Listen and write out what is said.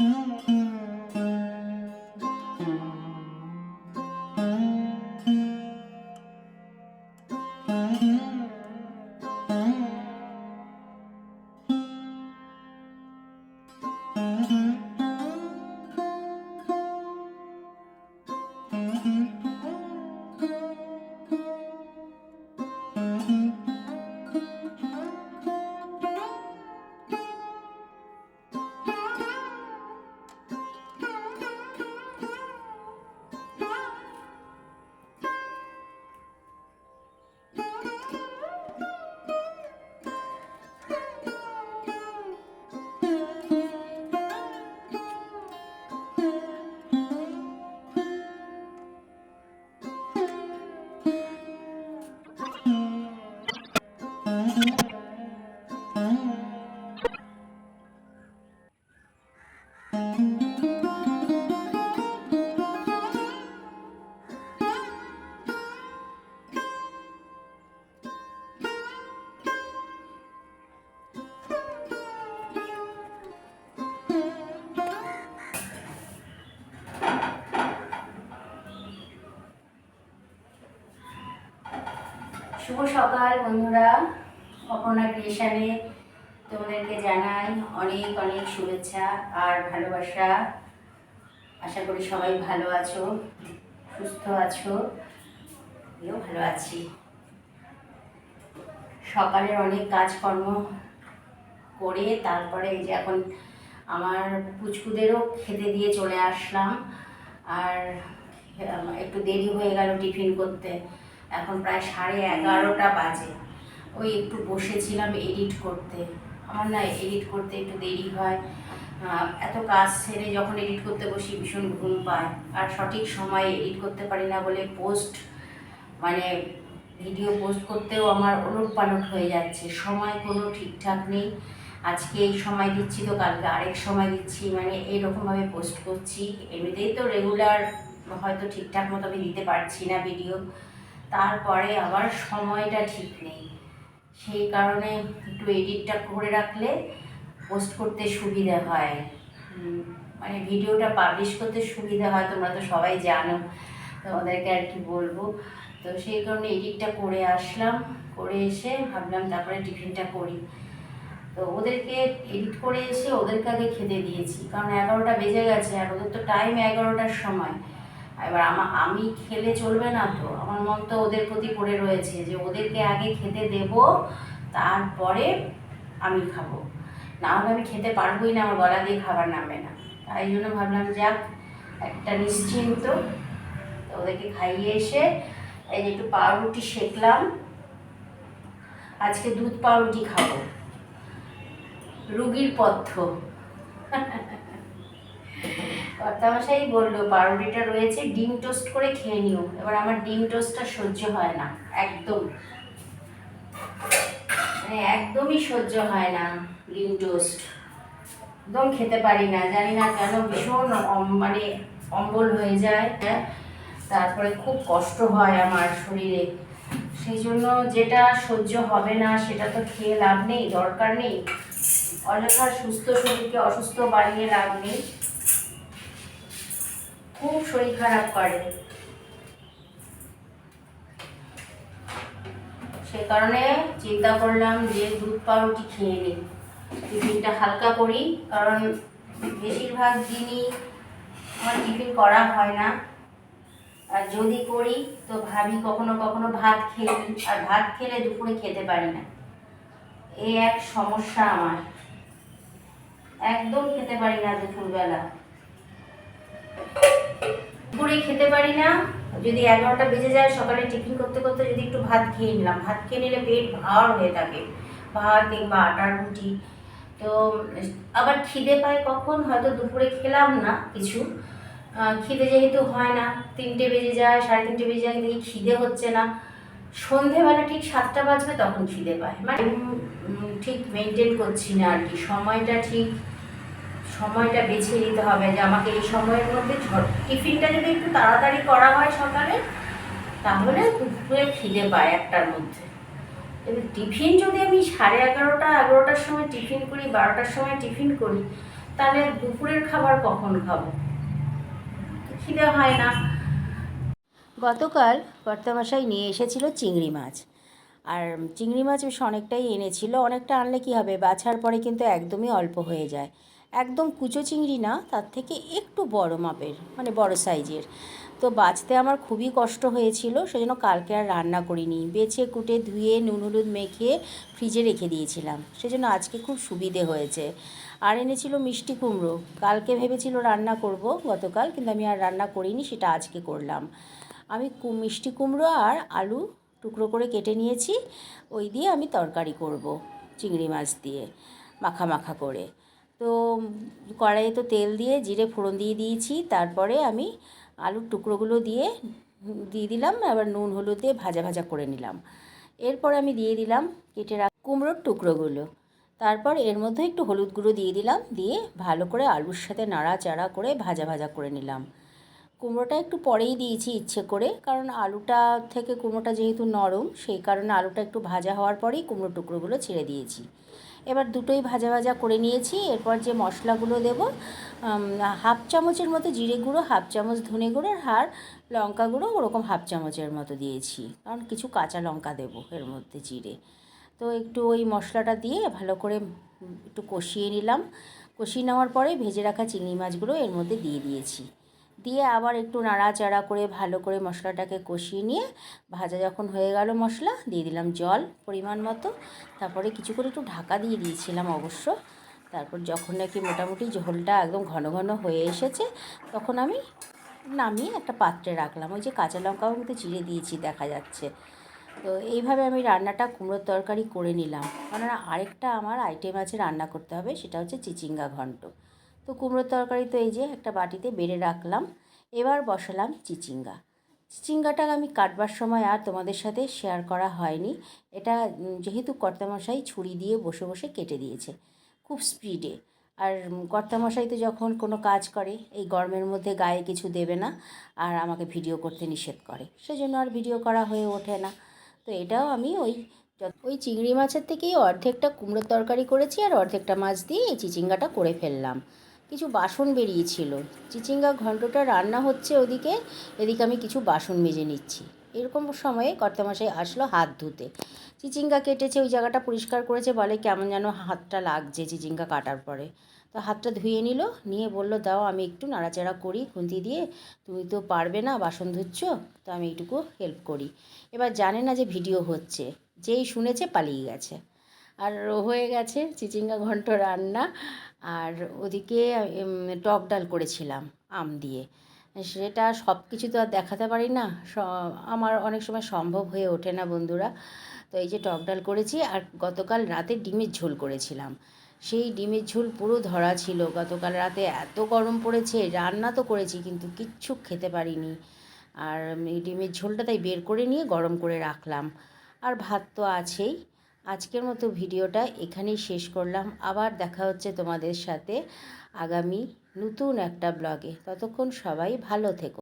Música শুভ সকাল বন্ধুরা। অপর্ণা ক্রিয়েশনে তোমাদেরকে জানাই অনেক অনেক শুভেচ্ছা আর ভালোবাসা। আশা করি সবাই ভালো আছো, সুস্থ আছো, আমিও ভালো আছি। সকালের অনেক কাজকর্ম করে তারপরে এই যে এখন আমার পুচকুদেরও খেতে দিয়ে চলে আসলাম। আর একটু দেরি হয়ে গেল টিফিন করতে। এখন প্রায় সাড়ে এগারোটা বাজে। ওই একটু বসেছিলাম এডিট করতে। আমার না এডিট করতে একটু দেরি হয়। এত কাজ ছেড়ে যখন এডিট করতে বসি ভীষণ ঘুম পায়। আর সঠিক সময়ে এডিট করতে পারি না বলে পোস্ট মানে ভিডিও পোস্ট করতেও আমার ওলট পালট হয়ে যাচ্ছে। সময় কোনো ঠিকঠাক নেই। আজকে এই সময় দিচ্ছি তো, কালকে আরেক সময় দিচ্ছি। মানে এইরকমভাবে পোস্ট করছি। এমনিতেই তো রেগুলার হয়তো ঠিকঠাক মতো আমি দিতে পারছি না ভিডিও তারপরে আবার সময়টা ঠিক নেই। সেই কারণে একটু এডিটটা করে রাখলে পোস্ট করতে সুবিধা হয়। মানে ভিডিওটা পাবলিশ করতে সুবিধা হয়, তোমরা তো সবাই জানো, তোমাদেরকে আর কি বলব। তো সেই কারণে এডিটটা করে আসলাম, করে এসে ভাবলাম তারপরে টিফিনটা করি। তো ওদেরকে এডিট করে এসে ওদেরকে আগে খেতে দিয়েছি, কারণ এগারোটা বেজে গেছে, আর ওদের তো টাইম এগারোটার সময়। এবার আমা, আমি খেলে চলবে না তো। আমার মন তো ওদের প্রতি পড়ে রয়েছে যে ওদেরকে আগে খেতে দেব, তারপরে আমি খাব। না হলে আমি খেতে পারবোই না, আমার গলা দিয়ে খাবার নামবে না। তাই জন্য ভাবলাম, যাক, একটা নিশ্চিন্ত। ওদেরকে খাইয়ে এসে এই যে একটু পাউরুটি সেকলাম। আজকে দুধ পাউরুটি খাব। রুগীর পথ্য। কর্তামশাই বলল, পাউরুটিটা রয়েছে, ডিম টোস্ট করে খেয়ে নিও। এবার আমার ডিম টোস্টটা সহ্য হয় না, একদম। মানে একদমই সহ্য হয় না ডিম টোস্ট। একদম খেতে পারি না, জানি না কেন ভীষণ মানে অম্বল হয়ে যায়। তারপরে খুব কষ্ট হয় আমার শরীরে। সেই জন্য যেটা সহ্য হবে না, সেটা তো খেয়ে লাভ নেই, দরকার নেই। অযথা সুস্থ শরীরকে অসুস্থ বানিয়ে লাভ নেই। খুব শরীর খারাপ করে। সে কারণে চিন্তা করলাম যে দুধ পাউরুটি খেয়ে নিই। টিফিনটা হালকা করি, কারণ বেশিরভাগ দিনই আমার টিফিন করা হয় না। আর যদি করি, তো ভাবি কখনো কখনো ভাত খেয়ে আর ভাত খেলে দুপুরে খেতে পারি না। এই এক সমস্যা আমার। একদম খেতে পারি না দুপুরবেলা। দুপুরে খেতে পারি না। যদি এগারোটা বেজে যায়, সকালে টিফিন করতে করতে যদি একটু ভাত খেয়ে নিলাম। ভাত খেয়ে নিলে পেট ভার হয়ে থাকে। ভাত কিংবা আটার রুটি। তো, আবার খিদে পায় কখন? হয়তো দুপুরে খেলাম না কিছু। খিদে যেহেতু হয় না। তিনটে বেজে যায়, সাড়ে তিনটে বেজে যায় দেখি খিদে হচ্ছে না। সন্ধেবেলা ঠিক সাতটা বাজবে, তখন খিদে পায়। মানে ঠিক মেনটেন করছি না আর কি। সময়টা ঠিক সময়টা বেছে নিতে হবে যে আমাকে এই সময়ের মধ্যে টিফিনটা যদি একটু তাড়াতাড়ি করা হয় সকালে, তাহলে দুপুরে খিদে পায় একটার মধ্যে। কিন্তু টিফিন যদি আমি সাড়ে এগারোটা, এগারোটার সময় টিফিন করি, বারোটার সময় টিফিন করি, তাহলে দুপুরের খাবার কখন খাব? খিদে হয় না। গতকাল কর্তামশাই নিয়ে এসেছিল চিংড়ি মাছ। আর চিংড়ি মাছ বেশ অনেকটাই এনেছিল, অনেকটা আনলে কি হবে? বাছার পরে কিন্তু একদমই অল্প হয়ে যায়। একদম কুচো চিংড়ি না, তার থেকে একটু বড় মাপের মানে বড় সাইজের। তো বাছতে আমার খুবই কষ্ট হয়েছিল, সেজন্য কালকে আর রান্না করিনি। বেছে কুটে ধুয়ে, নুন হলুদ মেখে ফ্রিজে রেখে দিয়েছিলাম। সেজন্য আজকে খুব সুবিধে হয়েছে। আর এনেছিল মিষ্টি কুমড়ো। কালকে ভেবেছিল রান্না করব গতকাল, কিন্তু আমি আর রান্না করিনি, সেটা আজকে করলাম। আমি মিষ্টি কুমড়ো আর আলু টুকরো করে কেটে নিয়েছি, ওই দিয়ে আমি তরকারি করব, চিংড়ি মাছ দিয়ে, মাখা মাখা করে। তো কড়াইয়ে তো তেল দিয়ে জিরে ফোড়ন দিয়ে দিয়েছি, তারপরে আমি আলুর টুকরোগুলো দিয়ে দিয়ে দিলাম, আবার নুন হলুদ দিয়ে ভাজা ভাজা করে নিলাম। এরপর আমি দিয়ে দিলাম কেটে রাখ কুমড়োর টুকরোগুলো। তারপর এর মধ্যে একটু হলুদ গুঁড়ো দিয়ে দিলাম, দিয়ে ভালো করে আলুর সাথে নাড়াচাড়া করে ভাজা ভাজা করে নিলাম। কুমড়োটা একটু পরেই দিয়েছি ইচ্ছে করে, কারণ আলুটা থেকে কুমড়োটা যেহেতু নরম, সেই কারণে আলুটা একটু ভাজা হওয়ার পরেই কুমড়ো টুকরোগুলো ছেড়ে দিয়েছি। এবার দুটোই ভাজা ভাজা করে নিয়েছি। এরপর যে মশলাগুলো দেবো হাফ চামচের মতো জিরে গুঁড়ো, হাফ চামচ ধনে গুঁড়ো আর লঙ্কা গুঁড়ো ওরকম হাফ চামচের মতো দিয়েছি। কারণ কিছু কাঁচা লঙ্কা দেবো এর মধ্যে জিরে। তো একটু ওই মশলাটা দিয়ে ভালো করে একটু কষিয়ে নিলাম। কষিয়ে নেওয়ার পরে ভেজে রাখা চিংড়ি মাছগুলো এর মধ্যে দিয়ে দিয়েছি। দিয়ে আবার একটু নাড়াচাড়া করে ভালো করে মশলাটাকে কষিয়ে নিয়ে ভাজা যখন হয়ে গেল মশলা, দিয়ে দিলাম জল পরিমাণ মতো। তারপরে কিছু করে একটু ঢাকা দিয়ে দিয়েছিলাম অবশ্য। তারপর যখন নাকি মোটামুটি ঝোলটা একদম ঘন ঘন হয়ে এসেছে, তখন আমি নামিয়ে একটা পাত্রে রাখলাম। ওই যে কাঁচা লঙ্কাও কিন্তু চিড়ে দিয়েছি, দেখা যাচ্ছে। তো এইভাবে আমি রান্নাটা কুমড়োর তরকারি করে নিলাম। কেননা আরেকটা আমার আইটেম আছে রান্না করতে হবে, সেটা হচ্ছে চিচিঙ্গা ঘন্ট। তো কুমড়োর তরকারি তো এই যে একটা বাটিতে বেড়ে রাখলাম। এবার বসালাম চিচিঙ্গা। চিচিঙ্গাটা আমি কাটবার সময় আর তোমাদের সাথে শেয়ার করা হয়নি। এটা যেহেতু কর্তামশাই ছুরি দিয়ে বসে বসে কেটে দিয়েছে। খুব স্পিডে আর কর্তামশাই তো যখন কোনো কাজ করে, এই গরমের মধ্যে গায়ে কিছু দেবে না আর আমাকে ভিডিও করতে নিষেধ করে। সেজন্য আর ভিডিও করা হয়ে ওঠে না। তো এটাও আমি ওই ওই চিংড়ি মাছের থেকেই অর্ধেকটা কুমড়োর তরকারি করেছি আর অর্ধেকটা মাছ দিয়ে এই চিচিঙ্গাটা করে ফেললাম। কিছু বাসন বেরিয়েছিল। চিচিঙ্গা ঘন্টটা রান্না হচ্ছে ওদিকে, এদিকে আমি কিছু বাসন মেজে নিচ্ছি। এরকম সময়ে কর্তামশাই আসলো হাত ধুতে। চিচিঙ্গা কেটেছে, ওই জায়গাটা পরিষ্কার করেছে, বলে কেমন যেন হাতটা লাগছে চিচিঙ্গা কাটার পরে। তো হাতটা ধুয়ে নিল, নিয়ে বলল, দাও, আমি একটু নাড়াচাড়া করি, খুন্তি দিয়ে। তুমি তো পারবে না, বাসন ধুচ্ছ, তো আমি এইটুকু হেল্প করি। এবার জানে না যে ভিডিও হচ্ছে। যেই শুনেছে পালিয়ে গেছে। আর হয়ে গেছে চিচিঙ্গা ঘন্ট রান্না। আর ওদিকে টক ডাল করেছিলাম, আম দিয়ে। সেটা সব কিছু তো আর দেখাতে পারি না। আমার অনেক সময় সম্ভব হয়ে ওঠে না বন্ধুরা। তো এই যে টক ডাল করেছি, আর গতকাল রাতে ডিমের ঝোল করেছিলাম। সেই ডিমের ঝোল পুরো ধরা ছিল। গতকাল রাতে এত গরম পড়েছে, রান্না তো করেছি, কিন্তু কিচ্ছু খেতে পারিনি। আর ডিমের ঝোলটা তাই বের করে নিয়ে গরম করে রাখলাম। আর ভাত তো আছেই। আজকের মতো ভিডিওটা এখানেই শেষ করলাম। আবার দেখা হচ্ছে তোমাদের সাথে আগামী নতুন একটা ব্লগে। ততক্ষণ সবাই ভালো থেকো।